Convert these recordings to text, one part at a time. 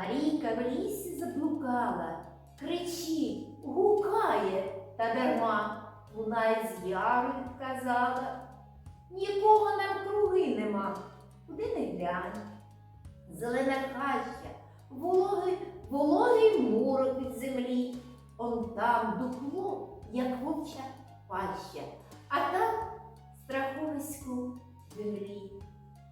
Марійка в лісі заблукала, кричить, гукає, та дарма лунає з яру казала. Нікого навкруги нема, куди не глянь. Зелена хаща, вологий, вологий мурок від землі. Он там дупло, як вовча паща, а там страховисько землі.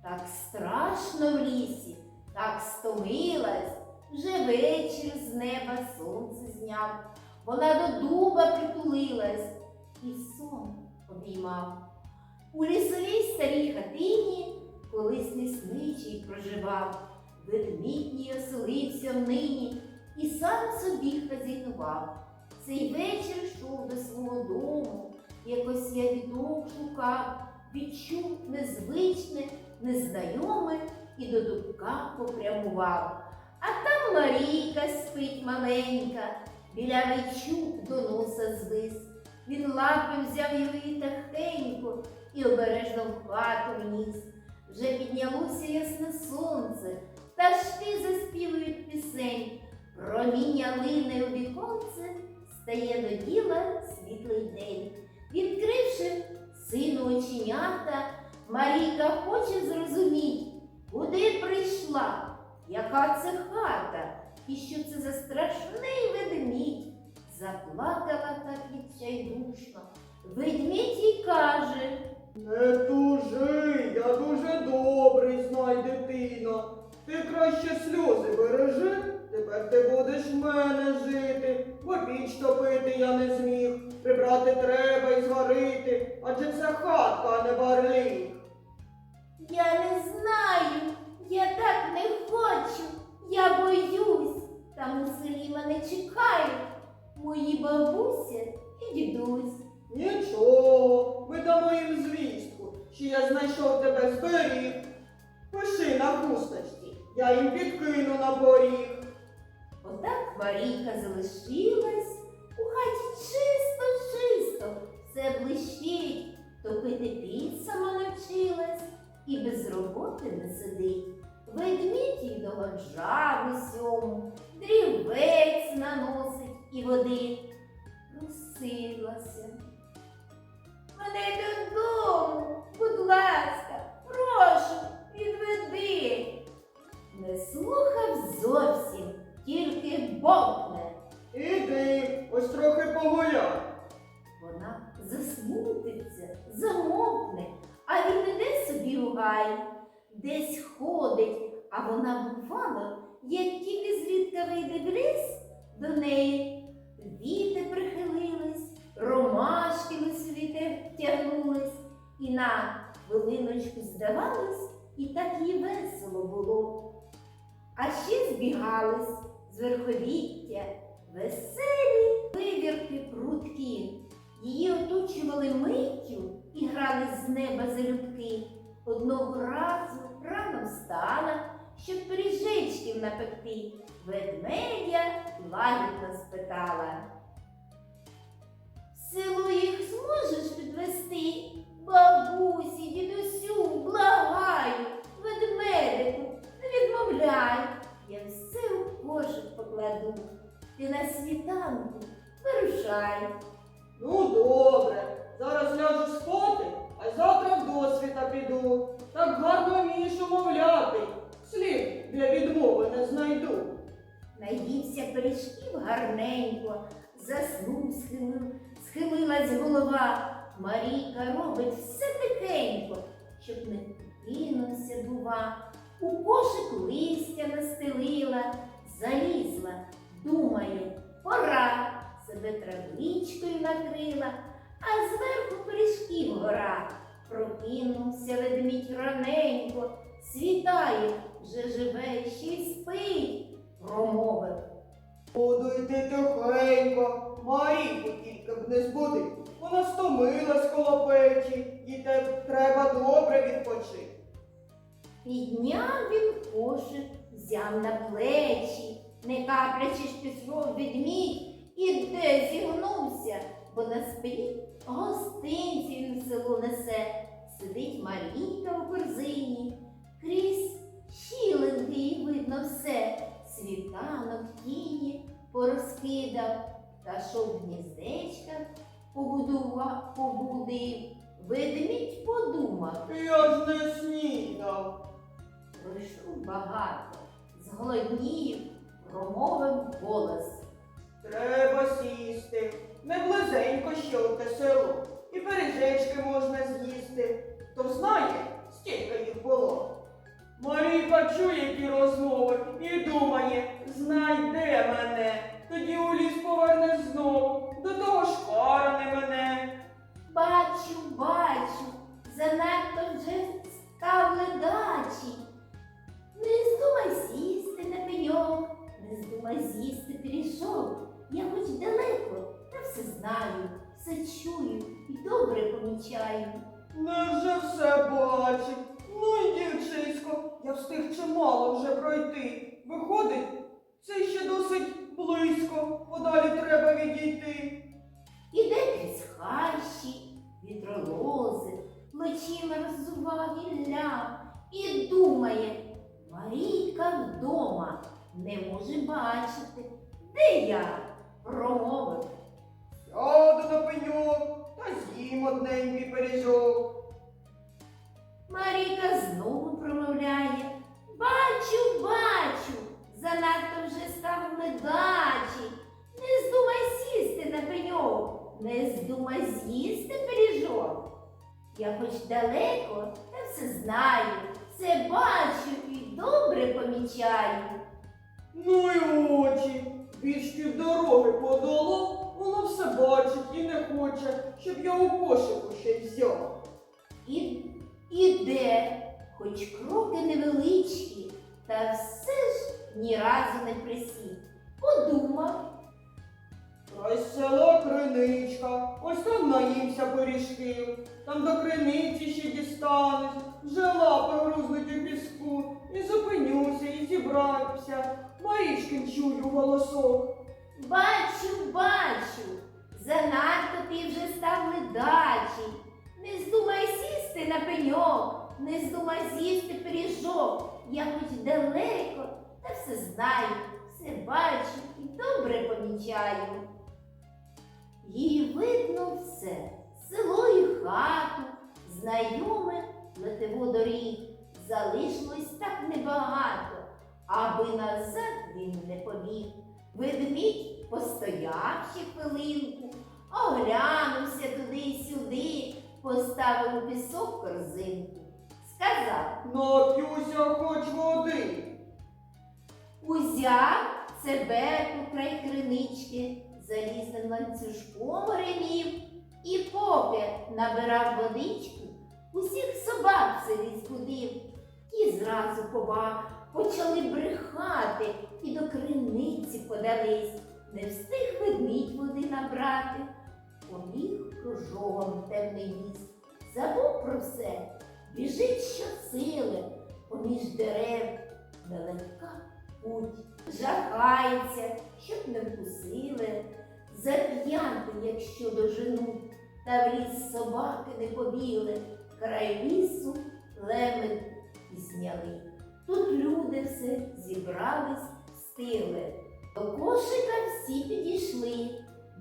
Так страшно в лісі, так стомилась, вже вечір з неба сонце зняв. Вона до дуба притулилась і сон обіймав. У лісовій старій хатині колись лісничий проживав, ведмідній оселився нині і сам собі хазяйнував. Цей вечір йшов до свого дому, якось я відок шукав, відчув незвичне, незнайоме і до дубка попрямував. А там Марійка спить маленька, чуб до носа звис. Він лапи взяв її тахтенько і обережно в хату вніс. Вже піднялося ясне сонце, пташки заспівують пісень. Проміння лине у віконце, стає до діла світлий день. Відкривши сину оченята, Марійка хоче зрозуміть, куди прийшла, яка це хата, і що це за страшний ведмідь. Заплакала так відчайдушно. Ведмідь їй каже. Не тужи, я дуже добрий, знай дитино. Ти краще сльози бережи, тепер ти будеш в мене жити, бо піч топити я не зміг, прибрати треба і зварити, адже це хатка, а не барлік. Я не знаю, я так не хочу, я боюсь. Там у селі мене чекають мої бабуся і дідусь. Нічого, ми дамо їм звістку, що я знайшов тебе зберіг. Пиши на хусточці, я їм підкину на поріг. Отак Марійка залишилась, у хаті чисто, чисто, все блищить, топити піч сама навчилась і без роботи не сидить. Ведмідь їй догоджав усьому, дрівець наносить і води. Просилася. Мене додому, будь ласка, прошу, відведи. Не слухав зовсім, тільки бовкне. Іди, ось трохи погуляй. Вона засмутиться, замовкне, а він іде собі у гай, десь ходить, а вона бувало, як тільки зрідка вийде ліс, до неї віти прихилились, ромашки висвіте тягнулись, і на хвилиночку здавалось, і так їй весело було. А ще збігались з верховіття веселі вивірки прудки. Її оточували миттю і грали з неба залюбки. Одного разу щоб пиріжечків напекти. Ведмедя лагідно спитала. Село їх зможеш підвести? Бабусі, дідусю, благаю, ведмедику, не відмовляй. Я все у кошик покладу. Ти на світанку вирушай. Ну добре, зараз ляжу спати, а завтра досвіта піду. Так гарно вмієш умовляти. Слів для відмови не знайду. Наївся пиріжків гарненько, заснув, схилив, схилилась голова. Марійка робить все тихенько, щоб не кинувся, бува. У кошик листя настелила, залізла, думає, пора, себе травичкою накрила, а зверху пиріжків гора. Прокинувся ведмідь раненько, світає, вже живе, ще й спить, промовив. Буду йти тихенько, Марійку тільки б не збуди. Вона стомилась коло печі, і те треба добре відпочити. Підняв він кошик, взяв на плечі, не каплячи ж пішов відмідь, і де зігнувся, бо на спині гостинці він в село несе. Сидить Марійка у корзині, крізь Щілинки видно все, світанок тіні порозкидав та що в гніздечках побудував, побудив. Ведмідь подумав. Я ж не снідав. Пройшов багато, зголоднів, промовив голос. Треба сісти. Не близенько ще те село. І бережечки можна з'їсти. Хто знає, скільки їх було. Марійка чує ті розмови і думає, знайде мене. Тоді у ліс поверне знову, до того ж каране мене. Бачу, бачу, занадто вже став ледачий. Не здумай сісти на пеньок, не здумай з'їсти пиріжок. Я хоч далеко, та все знаю, все чую і добре помічаю. Невже все бачив? Я встиг чимало вже пройти. Виходить, це ще досить близько, подалі треба відійти. Іде крізь хащі, вітролози, плечима роззува гілля і думає, Марійка вдома не може бачити, де я промовив. Сяду на пеньок та з'їм одненький пиріжок. Марійка знову промовляє. Бачу, бачу, занадто вже став ледачий. Не здумай сісти на пеньок, не здумай з'їсти пиріжок. Я хоч далеко, та все знаю, все бачу і добре помічаю. Ну й очі. Більш півдороги подоло, воно все бачить і не хоче, щоб я у кошику ще взяв. І іде, хоч кроки невеличкі, та все ж ні разу не присів. Подумав. Та й село Криничка, ось там наїмся пиріжків, там до криниці ще дістанусь, вже лапи грузнуть у піску, і зупинюся, і зібрався, Марічкин чую голосок. Бачу, бачу, занадто ти вже став ледачий. Не здумай сісти на пеньок, не здумай з'їсти пиріжок. Я хоч далеко, та все знаю, все бачу і добре помічаю. Їй видно все, село і хату, знайоме плетиво доріг. Залишилось так небагато, аби назад він не побіг. Ведмідь постояв ще хвилинку, сюди, поставив у пісок корзинку. Сказав, Нап'юся хоч води. узяв себе у край кринички, залізним ланцюжком ремів і поки набирав водичку, усіх собак в селі збудив. Ті зразу поба почали брехати і до криниці подались. Не встиг ведмідь води набрати, побіг кружогом темний ліс, забув про все, біжить щосили поміж дерев, нелегка путь, жахається, щоб не вкусили, зап'янти, якщо доженуть, та в ліс собаки не побігли, край лісу леви зняли. Тут люди все зібрались, встигли. До кошика всі підійшли.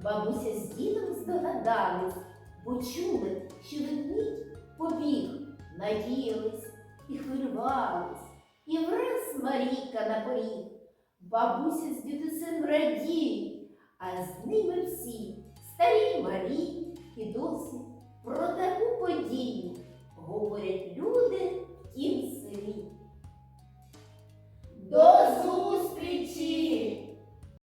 Бабуся з дідом здогадались, Почули, що ведмідь побіг, надіялись і хвилювались. І враз Марійка на поріг. Бабуся з дідусем радіють, а з ними всі старі Марі і досі про таку подію говорять люди в тім селі. До зустрічі!